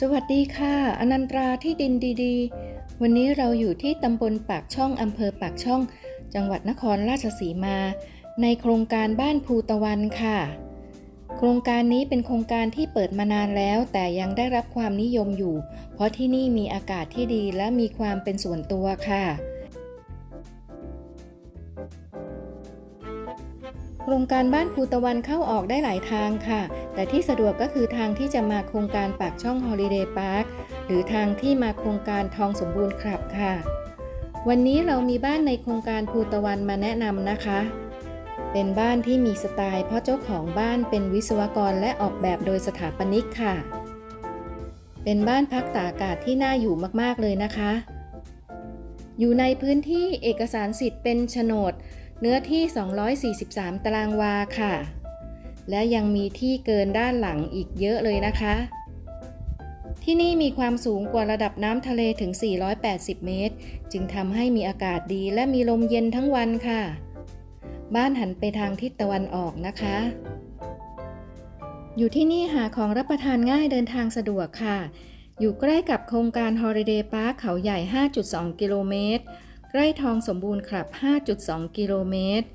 สวัสดีค่ะ อนันตราที่ดินดีๆ วันนี้เราอยู่ที่ตำบลปากช่องอำเภอปากช่อง จังหวัดนครราชสีมา ในโครงการบ้านภูตะวันค่ะ โครงการนี้เป็นโครงการที่เปิดมานานแล้ว แต่ยังได้รับความนิยมอยู่ เพราะที่นี่มีอากาศที่ดีและมีความเป็นส่วนตัวค่ะ โครงการบ้านภูตะวันเข้าออกได้หลายทางค่ะ แต่ที่สะดวกก็คือทางที่จะมาโครงการปากช่องฮอลิเดย์พาร์คหรือทางที่มาโครงการทองสมบูรณ์ครับค่ะ วันนี้เรามีบ้านในโครงการภูตะวันมาแนะนำนะคะ เป็นบ้านที่มีสไตล์เพราะเจ้าของบ้านเป็นวิศวกรและออกแบบโดยสถาปนิกค่ะ เป็นบ้านพักตากอากาศที่น่าอยู่มากๆเลยนะคะ อยู่ในพื้นที่เอกสารสิทธิ์เป็นโฉนด เนื้อที่ 243 ตารางวาค่ะ และยังมีที่เกินด้านหลังอีกเยอะเลยนะคะ ที่นี่มีความสูงกว่าระดับน้ำทะเลถึง 480 เมตร จึงทำให้มีอากาศดีและมีลมเย็นทั้งวันค่ะ บ้านหันไปทางทิศตะวันออกนะคะ อยู่ที่นี่หาของรับประทานง่ายเดินทางสะดวกค่ะ อยู่ใกล้กับโครงการ Holiday Park เขาใหญ่ 5.2 กิโลเมตร ใกล้ทองสมบูรณ์ครับ 5.2 กิโลเมตร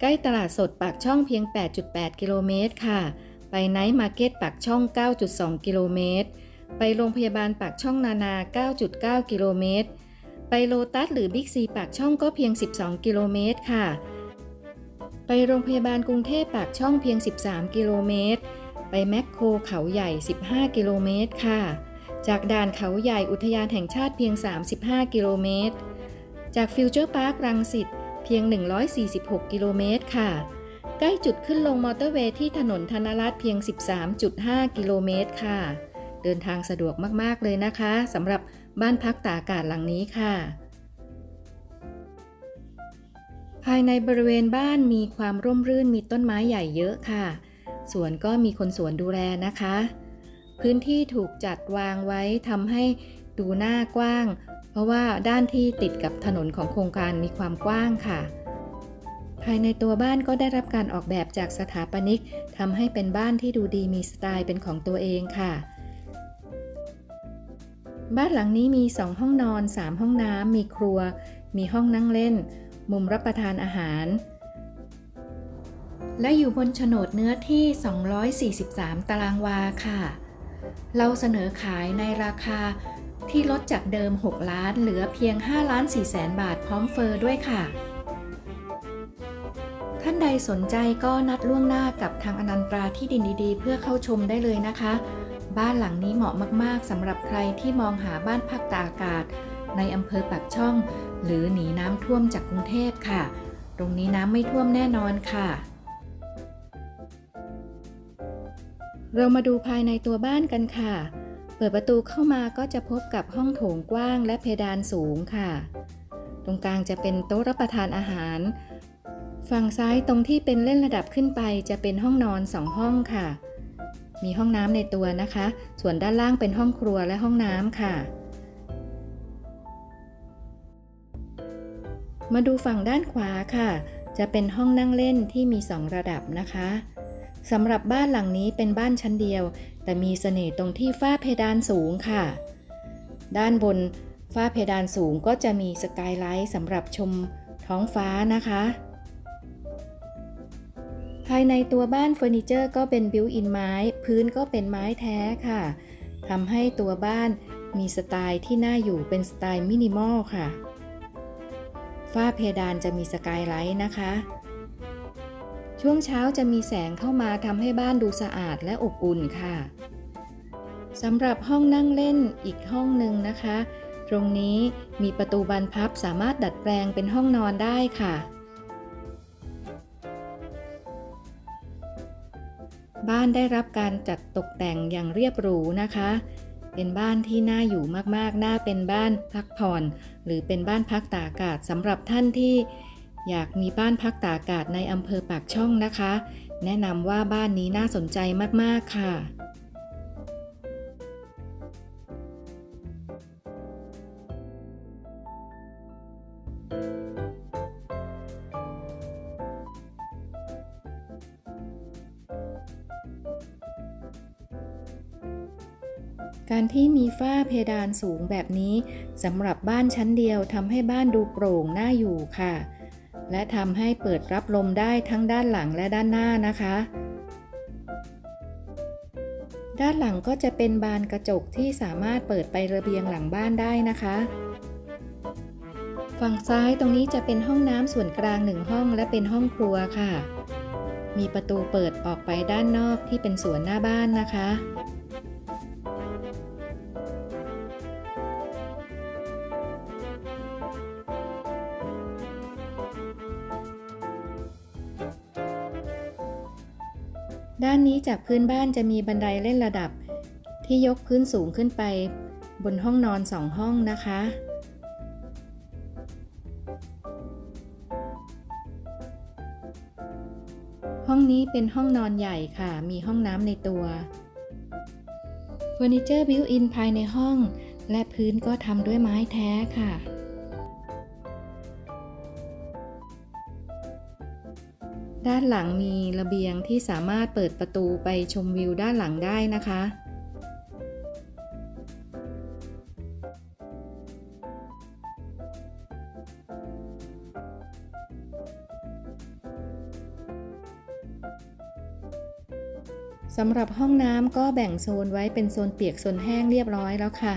ใกล้ตลาดสดปากช่องเพียง 8.8 กิโลเมตรค่ะ ไปไนท์มาร์เก็ตปากช่อง 9.2 กิโลเมตร ไปโรงพยาบาลปากช่องนานา 9.9 กิโลเมตร ไปโลตัสหรือบิ๊กซีปากช่องก็เพียง 12 กิโลเมตรค่ะ ไปโรงพยาบาลกรุงเทพปากช่องเพียง 13 กิโลเมตร ไปแมคโครเขาใหญ่ 15 กิโลเมตรค่ะ จากด่านเขาใหญ่อุทยานแห่งชาติเพียง 35 กิโลเมตร จากฟิวเจอร์พาร์ครังสิตเพียง 146 กิโลเมตรค่ะ ใกล้จุดขึ้นลงมอเตอร์เวย์ที่ถนนธนรัตน์เพียง 13.5 กิโลเมตรค่ะ เดินทางสะดวกมาก ๆ เลยนะคะสำหรับบ้านพักตากอากาศหลังนี้ค่ะ ภายในบริเวณบ้านมีความร่มรื่นมีต้นไม้ใหญ่เยอะค่ะ สวนก็มีคนสวนดูแลนะคะ พื้นที่ถูกจัดวางไว้ทำให้ดูหน้ากว้าง เพราะว่าด้านที่ติดกับถนนของโครงการมีความกว้างค่ะ ภายในตัวบ้านก็ได้รับการออกแบบจากสถาปนิกทำให้เป็นบ้านที่ดูดีมีสไตล์เป็นของตัวเองค่ะ บ้านหลังนี้มี 2 ห้องนอน 3 ห้องน้ำมีครัว มีห้องนั่งเล่น มุมรับประทานอาหาร และอยู่บนโฉนดเนื้อที่ 243 ตารางวาค่ะ เราเสนอขายในราคา ที่ลดจากเดิม 6 ล้านเหลือเพียง 5 ล้าน4แสนบาทพร้อมเฟอร์ด้วยค่ะ ท่านใดสนใจก็นัดล่วงหน้ากับทางอนันตราที่ดินดีๆ เพื่อเข้าชมได้เลยนะคะ บ้านหลังนี้เหมาะมากๆสำหรับใครที่มองหาบ้านพักตากอากาศ ในอำเภอปากช่อง หรือหนีน้ำท่วมจากกรุงเทพค่ะ ตรงนี้น้ำไม่ท่วมแน่นอนค่ะเรามาดูภายในตัวบ้านกันค่ะ เปิดประตูเข้ามาก็จะพบกับห้องโถงกว้างและเพดานสูงค่ะ ตรงกลางจะเป็นโต๊ะรับประทานอาหาร ฝั่งซ้ายตรงที่เป็นเล่นระดับขึ้นไปจะเป็นห้องนอนสองห้องค่ะ มีห้องน้ำในตัวนะคะ ส่วนด้านล่างเป็นห้องครัวและห้องน้ำค่ะ มาดูฝั่งด้านขวาค่ะ จะเป็นห้องนั่งเล่นที่มี2ระดับนะคะสำหรับบ้านหลังนี้เป็นบ้านชั้นเดียว แต่มีเสน่ห์ตรงที่ฝ้าเพดานสูงค่ะ ด้านบนฝ้าเพดานสูงก็จะมีสกายไลท์สำหรับชมท้องฟ้านะคะ ภายในตัวบ้านเฟอร์นิเจอร์ก็เป็นบิวอินไม้ พื้นก็เป็นไม้แท้ค่ะทำให้ตัวบ้านมีสไตล์ที่น่าอยู่เป็นสไตล์มินิมอลค่ะฝ้าเพดานจะมีสกายไลท์นะคะ ช่วงเช้าจะมีแสงเข้ามาทำให้บ้านดูสะอาดและอบอุ่นค่ะ สำหรับห้องนั่งเล่นอีกห้องหนึ่งนะคะ ตรงนี้มีประตูบานพับสามารถดัดแปลงเป็นห้องนอนได้ค่ะ บ้านได้รับการจัดตกแต่งอย่างเรียบหรูนะคะ เป็นบ้านที่น่าอยู่มากๆ น่าเป็นบ้านพักผ่อน หรือเป็นบ้านพักตากอากาศสำหรับท่านที่อยากมีบ้านพักตากอากาศในอำเภอปากช่องนะคะ แนะนำว่าบ้านนี้น่าสนใจมากๆค่ะ การที่มีฝ้าเพดานสูงแบบนี้สำหรับบ้านชั้นเดียวทำให้บ้านดูโปร่งน่าอยู่ค่ะ และทำให้เปิดรับลมได้ทั้งด้านหลังและด้านหน้านะคะ ด้านหลังก็จะเป็นบานกระจกที่สามารถเปิดไประเบียงหลังบ้านได้นะคะ ฝั่งซ้ายตรงนี้จะเป็นห้องน้ำส่วนกลางหนึ่งห้องและเป็นห้องครัวค่ะ มีประตูเปิดออกไปด้านนอกที่เป็นสวนหน้าบ้านนะคะ จากพื้นบ้านจะมีบันไดเล่นระดับ ที่ยกพื้นสูงขึ้นไป บนห้องนอนสองห้องนะคะ ห้องนี้เป็นห้องนอนใหญ่ค่ะ มีห้องน้ำในตัวเฟอร์นิเจอร์บิวอินภายในห้อง และพื้นก็ทำด้วยไม้แท้ค่ะ ด้านหลังมีระเบียงที่สามารถเปิดประตูไปชมวิวด้านหลังได้นะคะ สำหรับห้องน้ำก็แบ่งโซนไว้เป็นโซนเปียกโซนแห้งเรียบร้อยแล้วค่ะ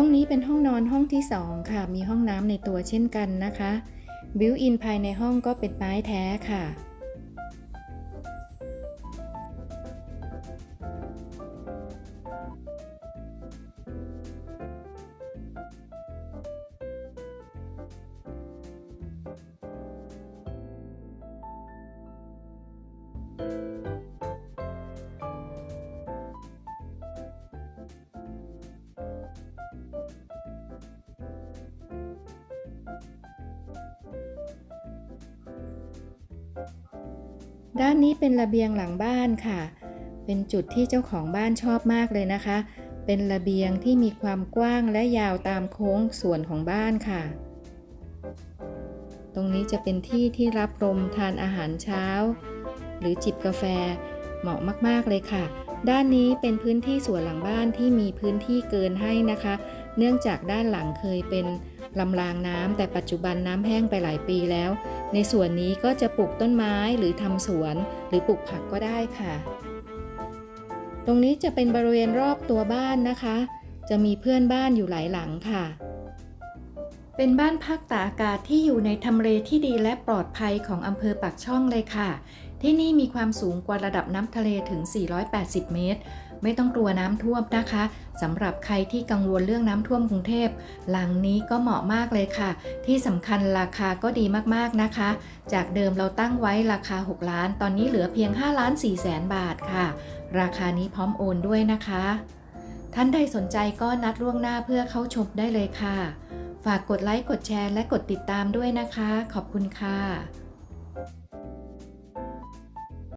ห้องนี้เป็นห้องนอนห้องที่ 2 ค่ะ มีห้องน้ำในตัวเช่นกันนะคะบิวอินภายในห้องก็เป็นไม้แท้ค่ะ ด้านนี้เป็นระเบียงหลังบ้านค่ะ เป็นจุดที่เจ้าของบ้านชอบมากเลยนะคะ เป็นระเบียงที่มีความกว้างและยาวตามโค้งส่วนของบ้านค่ะ ตรงนี้จะเป็นที่ที่รับลมทานอาหารเช้า หรือจิบกาแฟ เหมาะมากๆเลยค่ะ ด้านนี้เป็นพื้นที่สวนหลังบ้านที่มีพื้นที่เกินให้นะคะ เนื่องจากด้านหลังเคยเป็นลำรางน้ำแต่ปัจจุบันน้ำแห้งไปหลายปีแล้ว ในส่วนนี้ก็จะปลูกต้นไม้หรือทำสวนหรือปลูกผักก็ได้ค่ะ ตรงนี้จะเป็นบริเวณรอบตัวบ้านนะคะ จะมีเพื่อนบ้านอยู่หลายหลังค่ะ เป็นบ้านพักตากอากาศที่อยู่ในทำเลที่ดีและปลอดภัยของอำเภอปากช่องเลยค่ะ ที่นี่มีความสูงกว่าระดับน้ำทะเลถึง 480 เมตร ไม่ต้องกลัวน้ำท่วมนะคะสำหรับใครที่กังวลเรื่องน้ำท่วมกรุงเทพ หลังนี้ก็เหมาะมากเลยค่ะ ที่สำคัญราคาก็ดีมากๆนะคะ จากเดิมเราตั้งไว้ราคา 6 ล้าน ตอนนี้เหลือเพียง 5 ล้าน4แสนบาทค่ะ ราคานี้พร้อมโอนด้วยนะคะ ท่านใดสนใจก็นัดล่วงหน้าเพื่อเข้าชมได้เลยค่ะ ฝากกดไลค์กดแชร์และกดติดตามด้วยนะคะ ขอบคุณค่ะ